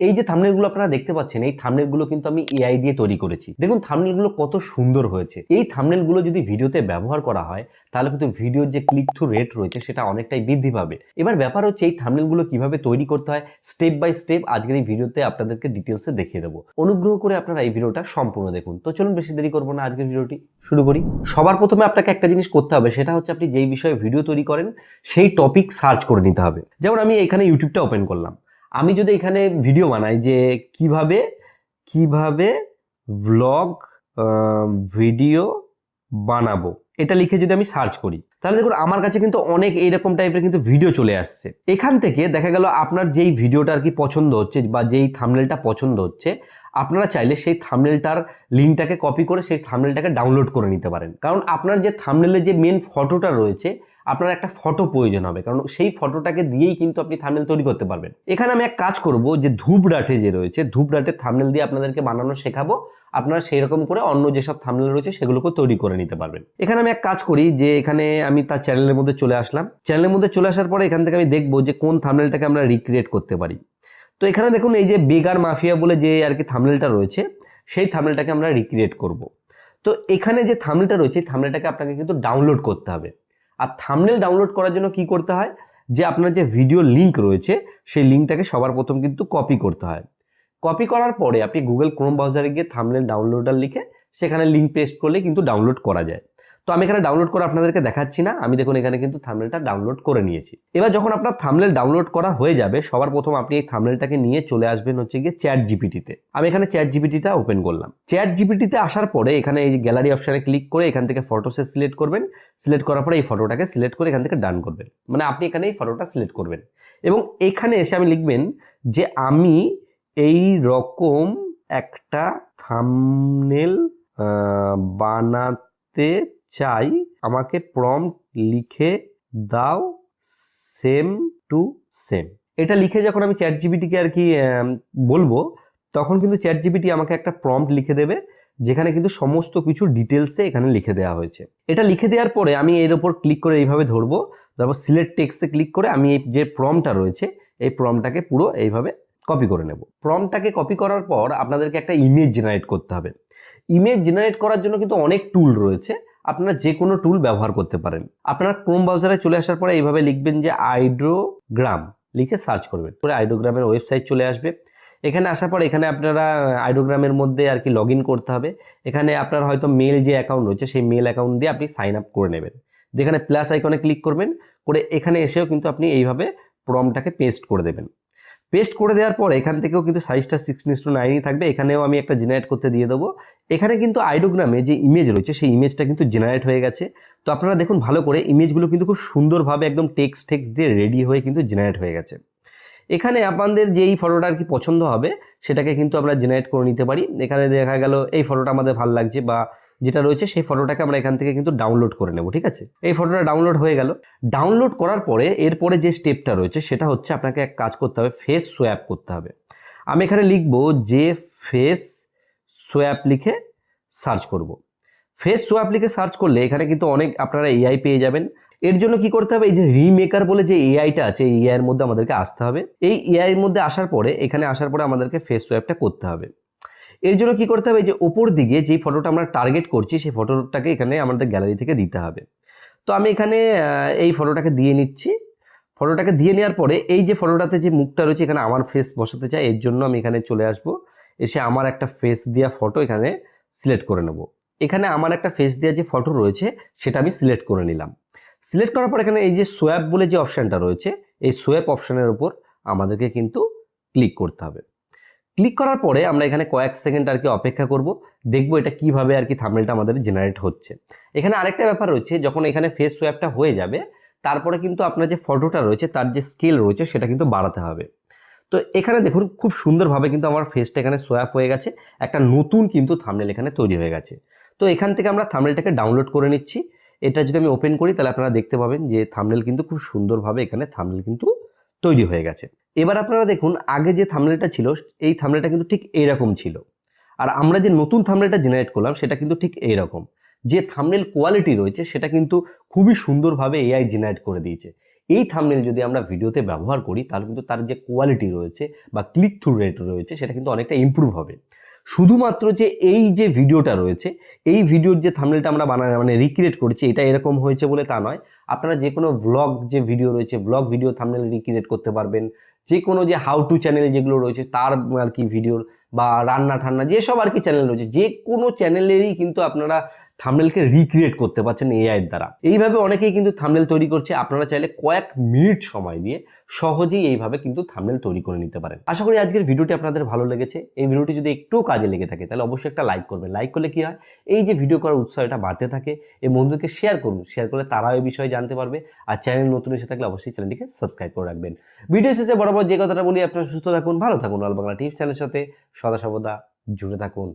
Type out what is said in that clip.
এই যে থামনেলগুলো আপনারা দেখতে পাচ্ছেন, এই থামনেলগুলো কিন্তু আমি এআই দিয়ে তৈরি করেছি। দেখুন থামনেলগুলো কত সুন্দর হয়েছে। এই থামনেলগুলো যদি ভিডিওতে ব্যবহার করা হয়, তাহলে কিন্তু ভিডিওর যে ক্লিক থ্রু রেট রয়েছে, সেটা অনেকটাই বৃদ্ধি পাবে। এবার ব্যাপার হচ্ছে, এই থামনেলগুলো কীভাবে তৈরি করতে হয় স্টেপ বাই স্টেপ আজকের এই ভিডিওতে আপনাদেরকে ডিটেলসে দেখিয়ে দেবো। অনুগ্রহ করে আপনারা এই ভিডিওটা সম্পূর্ণ দেখুন। তো চলুন বেশি দেরি করব না, আজকের ভিডিওটি শুরু করি। সবার প্রথমে আপনাকে একটা জিনিস করতে হবে, সেটা হচ্ছে আপনি যেই বিষয়ে ভিডিও তৈরি করেন, সেই টপিক সার্চ করে নিতে হবে। যেমন আমি এখানে ইউটিউবটা ওপেন করলাম। আমি যদি এখানে ভিডিও বানাই যে কীভাবে কীভাবে ব্লগ ভিডিও বানাবো, এটা লিখে যদি আমি সার্চ করি, তাহলে দেখুন আমার কাছে কিন্তু অনেক এইরকম টাইপের কিন্তু ভিডিও চলে আসছে। এখান থেকে দেখা গেল আপনার যেই ভিডিওটা আর কি পছন্দ হচ্ছে বা যেই থামনেলটা পছন্দ হচ্ছে, আপনারা চাইলে সেই থামনেলটার লিঙ্কটাকে কপি করে সেই থামনেলটাকে ডাউনলোড করে নিতে পারেন। কারণ আপনার যে থামনেলের যে মেন ফটোটা রয়েছে আপনার একটা ফটো প্রয়োজন হবে। কারণ সেই ফটোটাকে দিয়েই কিন্তু আপনি থামনেল তৈরি করতে পারবেন। এখানে আমি এক কাজ করব যে ধূপডাটে যে রয়েছে ধূপডাটের থামনেল দিয়ে আপনাদেরকে বানানো শেখাবো। আপনারা সেই রকম করে অন্য যেসব থামনেল রয়েছে সেগুলোকে তৈরি করে নিতে পারবেন। এখানে আমি এক কাজ করি যে এখানে আমি তার চ্যানেলের মধ্যে চলে আসলাম। চ্যানেলের মধ্যে চলে আসার পরে এখান থেকে আমি দেখব যে কোন থামনেলটাকে আমরা রিক্রিয়েট করতে পারি। তো এখানে দেখুন, এই যে বেগার মাফিয়া বলে যে আর কি থামনেলটা রয়েছে, সেই থামনেলটাকে আমরা রিক্রিয়েট করব। তো এখানে যে থামনেলটা রয়েছে থামনেলটাকে আপনাকে কিন্তু ডাউনলোড করতে হবে। আর থামনেল ডাউনলোড করার জন্য কি করতে হয়? যে আপনার যে ভিডিও লিঙ্ক রয়েছে, সেই লিঙ্কটাকে সবার প্রথম কিন্তু কপি করতে হয়। কপি করার পরে আপনি গুগল ক্রোম ব্রাউজারে গিয়ে থামনেল ডাউনলোডার লিখে সেখানে লিঙ্ক পেস্ট করলে কিন্তু ডাউনলোড করা যায়। তো আমি এখানে ডাউনলোড করে আপনাদেরকে দেখাচ্ছি না। আমি দেখুন এখানে কিন্তু থামনেলটা ডাউনলোড করে নিয়েছি। এবার যখন আপনার থামনেল ডাউনলোড করা হয়ে যাবে, সবার প্রথম আপনি এই থামনেলটাকে নিয়ে চলে আসবেন হচ্ছে গিয়ে চ্যাট জিপিটিতে আমি এখানে চ্যাট জিপিটিটা ওপেন করলাম। চ্যাট জিপিটিতে আসার পরে এখানে এই গ্যালারি অপশানে ক্লিক করে এখান থেকে ফটোসে সিলেক্ট করবেন। সিলেক্ট করার পরে এই ফটোটাকে সিলেক্ট করে এখান থেকে ডান করবেন। মানে আপনি এখানে এই ফটোটা সিলেক্ট করবেন। এবং এখানে এসে আমি লিখবেন যে আমি এই রকম একটা থামনেল বানাতে চাই, আমাকে প্রম্পট লিখে দাও সেম টু সেম এটা লিখে যখন আমি চ্যাট জিবিটিকে আর কি বলব, তখন কিন্তু চ্যাট জিবিটি আমাকে একটা প্রম্পট লিখে দেবে, যেখানে কিন্তু সমস্ত কিছু ডিটেলসে এখানে লিখে দেওয়া হয়েছে। এটা লিখে দেওয়ার পরে আমি এর ওপর ক্লিক করে এইভাবে ধরবো, তারপর সিলেক্ট টেক্সটে ক্লিক করে আমি এই যে প্রমটা রয়েছে, এই প্রমটাকে পুরো এইভাবে কপি করে নেব। প্রমটাকে কপি করার পর আপনাদেরকে একটা ইমেজ জেনারেট করতে হবে। ইমেজ জেনারেট করার জন্য কিন্তু অনেক টুল রয়েছে। আপনারা যে কোনো টুল ব্যবহার করতে পারেন। আপনারা ক্রোম ব্রাউজারে চলে আসার পরে এইভাবে লিখবেন যে আইড্রোগ্রাম লিখে সার্চ করবেন। পরে আইড্রোগ্রামের ওয়েবসাইট চলে আসবে। এখানে আসার পর এখানে আপনারা আইডোগ্রামের মধ্যে আর কি লগ করতে হবে। এখানে আপনার হয়তো মেল যে অ্যাকাউন্ট রয়েছে, সেই মেল অ্যাকাউন্ট দিয়ে আপনি সাইন আপ করে নেবেন। যেখানে প্লাস আইকনে ক্লিক করবেন, করে এখানে এসেও কিন্তু আপনি এইভাবে প্রমটাকে পেস্ট করে দেবেন। পেস্ট করে দেওয়ার পর এখান থেকেও কিন্তু সাইজটা সিক্সটিন টু নাইনই থাকবে। এখানেও আমি একটা জেনারেট করতে দিয়ে দেবো। এখানে কিন্তু আইডোগ্রামে যে ইমেজ রয়েছে, সেই ইমেজটা কিন্তু জেনারেট হয়ে গেছে। তো আপনারা দেখুন, ভালো করে ইমেজগুলো কিন্তু খুব সুন্দরভাবে একদম টেক্সট টেক্সট দিয়ে রেডি হয়ে কিন্তু জেনারেট হয়ে গেছে। এখানে আপনাদের যেই ফটোটা আর কি পছন্দ হবে, সেটাকে কিন্তু আমরা জেনারেট করে নিতে পারি। এখানে দেখা গেল এই ফটোটা আমাদের ভালো লাগছে বা যেটা রয়েছে সেই ফটোটাকে আমরা এখান থেকে কিন্তু ডাউনলোড করে নেব, ঠিক আছে? এই ফটোটা ডাউনলোড হয়ে গেল। ডাউনলোড করার পরে এরপরে যে স্টেপটা রয়েছে, সেটা হচ্ছে আপনাকে এক কাজ করতে হবে ফেস সোয়াপ করতে হবে। আমি এখানে লিখব যে ফেস সোয়াপ লিখে সার্চ করব। ফেস সোয়াপ লিখে সার্চ করলে এখানে কিন্তু অনেক আপনারা এআই পেয়ে যাবেন। এর জন্য কি করতে হবে? এই যে রিমেকার বলে যে এআইটা আছে, এই এআইয়ের মধ্যে আমাদেরকে আসতে হবে। এই এআইয়ের মধ্যে আসার পরে, এখানে আসার পরে আমাদেরকে ফেস সোয়াপটা করতে হবে। এর জন্য কি করতে হবে? যে ওপর দিকে যেই ফটোটা আমরা টার্গেট করছি, সেই ফটোটাকে এখানে আমাদের গ্যালারি থেকে দিতে হবে। তো আমি এখানে এই ফটোটাকে দিয়ে নিচ্ছি। ফটোটাকে দিয়ে নেওয়ার পরে, এই যে ফটোটাতে যে মুখটা রয়েছে, এখানে আমার ফেস বসাতে চাই, এর জন্য আমি এখানে চলে আসব। এসে আমার একটা ফেস দেওয়া ফটো এখানে সিলেক্ট করে নেব। এখানে আমার একটা ফেস দেওয়া যে ফটো রয়েছে, সেটা আমি সিলেক্ট করে নিলাম। সিলেক্ট করার পর এখানে এই যে সোয়াপ বলে যে অপশানটা রয়েছে, এই সোয়াপ অপশানের উপর আমাদেরকে কিন্তু ক্লিক করতে হবে। ক্লিক করার পরে আমরা এখানে কয়েক সেকেন্ড আর কি অপেক্ষা করব, দেখব এটা কীভাবে আর কি থামনেলটা আমাদের জেনারেট হচ্ছে। এখানে আরেকটা ব্যাপার রয়েছে, যখন এখানে ফেস সোয়াপটা হয়ে যাবে, তারপরে কিন্তু আপনার যে ফটোটা রয়েছে, তার যে স্কেল রয়েছে, সেটা কিন্তু বাড়াতে হবে। তো এখানে দেখুন, খুব সুন্দরভাবে কিন্তু আমার ফেসটা এখানে সোয়াপ হয়ে গেছে, একটা নতুন কিন্তু থামনেল এখানে তৈরি হয়ে গেছে। তো এখান থেকে আমরা থামনেলটাকে ডাউনলোড করে নিচ্ছি এটা যদি আমি ওপেন করি, তাহলে আপনারা দেখতে পাবেন যে থামনেল কিন্তু খুব সুন্দরভাবে এখানে থামনেল কিন্তু তৈরি হয়ে গেছে। এবার আপনারা দেখুন, আগে যে থামনেলটা ছিল, এই থামনেলটা কিন্তু ঠিক এইরকম ছিল। আর আমরা যে নতুন থামনেলটা জেনারেট করলাম, সেটা কিন্তু ঠিক এইরকম। যে থামনেল কোয়ালিটি রয়েছে, সেটা কিন্তু খুবই সুন্দরভাবে এআই জেনারেট করে দিয়েছে। এই থামনেল যদি আমরা ভিডিওতে ব্যবহার করি, তাহলে কিন্তু তার যে কোয়ালিটি রয়েছে বা ক্লিক থ্রু রেট রয়েছে, সেটা কিন্তু অনেকটা ইম্প্রুভ হবে। শুধুমাত্র যে এই যে ভিডিওটা রয়েছে, এই ভিডিওর যে থামনেলটা আমরা বানা মানে রিক্রিয়েট করছি, এটা এরকম হয়েছে বলে তা নয়। আপনারা যে কোনো ভ্লগ যে ভিডিও রয়েছে ভ্লগ ভিডিও থামনেল রিক্রিয়েট করতে পারবেন। যে কোনো যে হাউ টু চ্যানেল যেগুলো রয়েছে, তার আর কি ভিডিওর বা রান্না ঠান্না যেসব আর কি চ্যানেল রয়েছে, যে কোনো চ্যানেলেরই কিন্তু আপনারা থামনেলকে রিক্রিয়েট করতে পারছেন এআই এর দ্বারা। এইভাবে অনেকেই কিন্তু থামনেল তৈরি করছে, আপনারা চাইলে কয়েক মিনিট সময় দিয়ে সহজেই এইভাবে কিন্তু থামনেল তৈরি করে নিতে পারেন। আশা করি আজকের ভিডিওটি আপনাদের ভালো লেগেছে। এই ভিডিওটি যদি একটু কাজে লেগে থাকে, তাহলে অবশ্যই একটা লাইক করবেন। লাইক করলে কি হয়? এই যে ভিডিও করার উৎসাহ এটা বাড়তে থাকে, এই বন্ধুকে শেয়ার করুন। শেয়ার করলে তারাও এই বিষয়ে জানতে পারবে। আর চ্যানেল নতুন এসে থাকলে অবশ্যই চ্যানেলটিকে সাবস্ক্রাইব করে রাখবেন। ভিডিও শেষে বরাবর যে কথাটা বলি, আপনারা সুস্থ থাকুন, ভালো থাকুন। অল বাংলা টিপস চ্যানেলের সাথে সদা সর্বদা জুড়ে থাকুন।